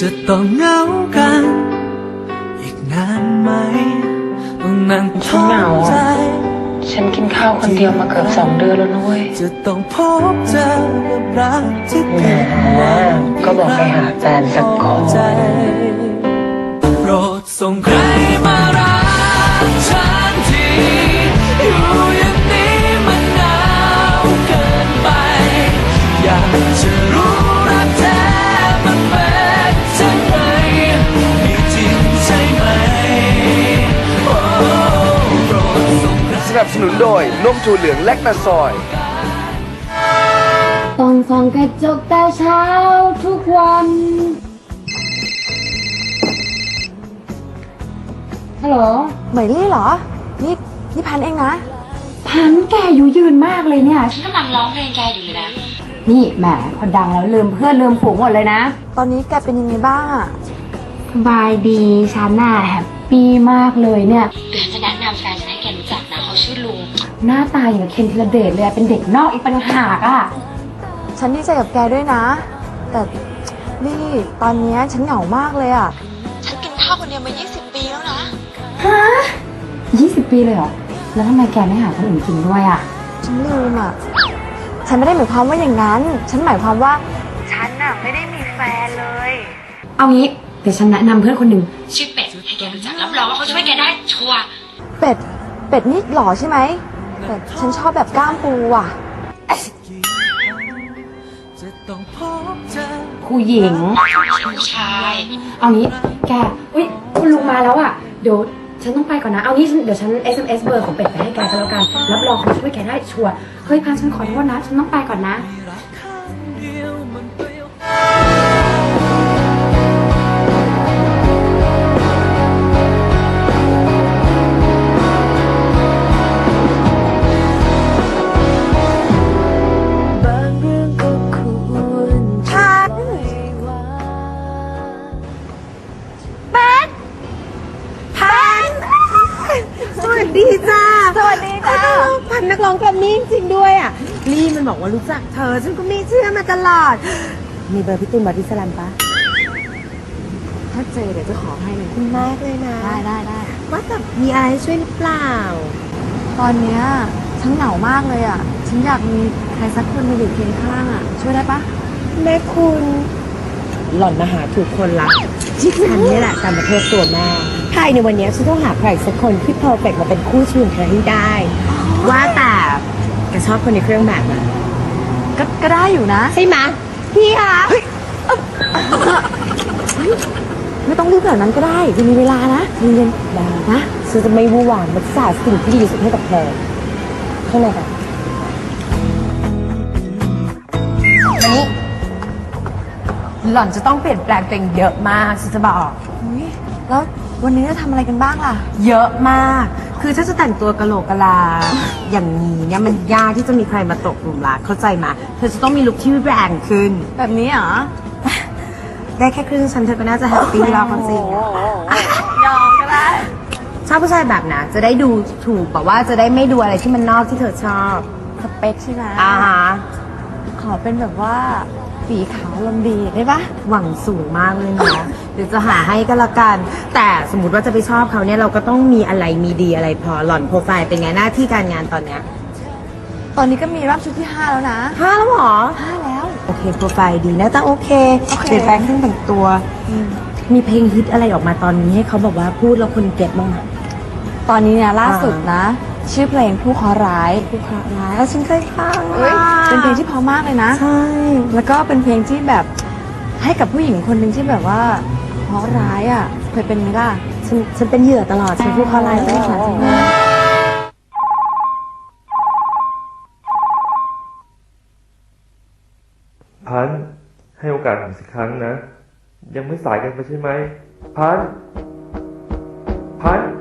จะต้องเหงากัน อีกนานไหมต้องนั่งฉันเหงาอะใจฉันกินข้าวคนเดียวมาเกือบสองเดือนแล้วนะเว้ยจะต้องพบเจอกับรักที่แหมผิดหวังก็บอกให้หาแฟนสักคนใจโปรดส่งใครมารักฉันทีอยู่ นับสนุนโดยนมถั่วเหลืองแลคตาซอย ต้องส่องกระจกแต่เช้าทุกวัน ฮัลโหลเหมยลี่เหรอ นี่นี่พันเองนะ พันแกอยู่ยืนมากเลยเนี่ยกำลังร้องเพลงแกอยู่เลยนะ นี่แหมพอดังแล้วลืมเพื่อนลืมฝูงหมดเลยนะ ตอนนี้แกเป็นยังไงบ้างอะสบายดีฉันน่ะแฮปปี้มากเลยเนี่ย เดี๋ยวจะแนะนำแฟนฉันให้แกรู้จักนะ เขาชื่อลุง หน้าตาอย่างกับเคนธีรเดชเลยอะเป็นเด็กนอกอีกปัญหากอะฉันดีใจกับแกด้วยนะ แต่นี่ตอนเนี้ยฉันเหงามากเลยอะฉันกินข้าวคนเดียวมา 20 ปีแล้วนะ ฮะยี่สิบปีเลยเหรอ แล้วทำไมแกไม่หาคนอื่นกินด้วยอะฉันลืมอะฉันไม่ได้หมายความว่าอย่างนั้น ฉันหมายความว่า ฉันน่ะไม่ได้มีแฟนเลย เอางี้เดี๋ยวฉันแนะนำเพื่อนคนหนึ่งชื่อเป็ดให้แกรู้จักรับรองว่าเขาช่วยแกได้ชัวร์เป็ด เป็ดนี่หล่อใช่ไหมแต่ฉันชอบแบบกล้ามปูอะต้องพบเจอผู้หญิง ชายเอางี้ แก อุ้ยคุณลุงมาแล้วอะ เดี๋ยวฉันต้องไปก่อนนะ เอางี้ฉันเดี๋ยวฉัน SMS เบอร์ของเป็ดไปให้แกก็แล้วกัน รับรองเขาช่วยแกได้ชัวร์ เฮ้ยพันฉันขอโทษนะ ฉันต้องไปก่อนนะ พันนักร้องแกรมมี่จริงๆด้วยอะลี่มันบอกว่ารู้จักเธอ ฉันก็ไม่เชื่อมาตลอด มีเบอร์พี่ตูนบอดี้สแลมปะถ้าเจอเดี๋ยวจะขอให้เลยคุณมากเลยนะได้ได้ได้ว่าแต่มีอะไรให้ช่วยหรือเปล่า ตอนเนี้ยฉันเหงามากเลยอะ ฉันอยากมีใครสักคนมาอยู่เคียงข้างอะ ช่วยได้ปะแม่คุณ หล่อนมาหาถูกคนละที่ฉันนี่แหละการมาโทษตัวแม่ภายในวันนี้ฉันต้องหาใครสักคนที่เพอร์เฟกมาเป็นคู่ชีวิตเธอให้ได้ ว่าแต่แกชอบคนในเครื่องแบบไหมก็ก็ได้อยู่นะ ใช่ไหมพี่คะไม่ต้องรีบแบบนั้นก็ได้ยังมีเวลานะเย็นได้นะฉันจะไม่วู่วามมันสาสิ่งที่ดีที่สุดให้กับเธอข้างในค่ะอันนี้ หล่อนจะต้องเปลี่ยนแปลงตัวเองเยอะมากฉันจะบอกๆอุ๊ยแล้ว วันนี้จะทำอะไรกันบ้างล่ะ เยอะมาก คือถ้าจะแต่งตัวกะโหลกกะลา อย่างนี้เนี่ยมันยากที่จะมีใครมาตกหลุมรักเข้าใจไหมเธอจะต้องมีลุคที่แรงขึ้น แบบนี้เหรอ ได้แค่ครึ่งฉันเธอก็น่าจะแฮปปี้แล้วความจริงอะยอมก็ได้ ชอบผู้ชายแบบไหนจะได้ดูถูกแบบว่าจะได้ไม่ดูอะไรที่มันนอกที่เธอชอบสเปคใช่ไหมอ่าฮะขอเป็นแบบว่า สีขาวลมดีได้ปะหวังสูงมากเลยนะเดี๋ยวจะหาให้ก็แล้วกัน แต่สมมติว่าจะไปชอบเขาเนี่ยเราก็ต้องมีอะไรมีดีอะไรพอหล่อนโปรไฟล์เป็นไงหน้าที่การงานตอนเนี้ยตอนนี้ก็มีรอบชุดที่ 5 แล้วนะห้าแล้วเหรอ5แล้ว โอเคโปรไฟล์ดีนะแต่โอเคโอเค เปลี่ยนแปลงเครื่องแต่งตัว มีเพลงฮิตอะไรออกมาตอนนี้ให้เขาแบบว่าพูดแล้วคนเก็ตบ้างไหมตอนนี้เนี่ยล่าสุดนะ ชื่อเพลงผู้เคราะห์ร้ายผู้เคราะห์ร้ายแล้วฉันเคยฟังเอ้ยอะเป็นเพลงที่เพอมากเลยนะ ใช่ แล้วก็เป็นเพลงที่แบบให้กับผู้หญิงคนหนึ่งที่แบบว่าเคราะห์ร้ายอะ เคยเป็นไหมล่ะ ฉันฉันเป็นเหยื่อตลอด ฉันผู้เคราะห์ร้ายตลอดพันธุ์ให้โอกาสผมสักครั้งนะ ยังไม่สายเกันไปใช่ไหม พันธุ์พันธุ์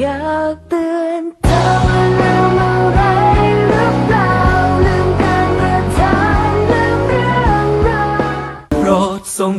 อยากเตือนเธอว่าลืมอะไรหรือเปล่าลืมการกระทำลืมเรื่องราวโปรดส่ง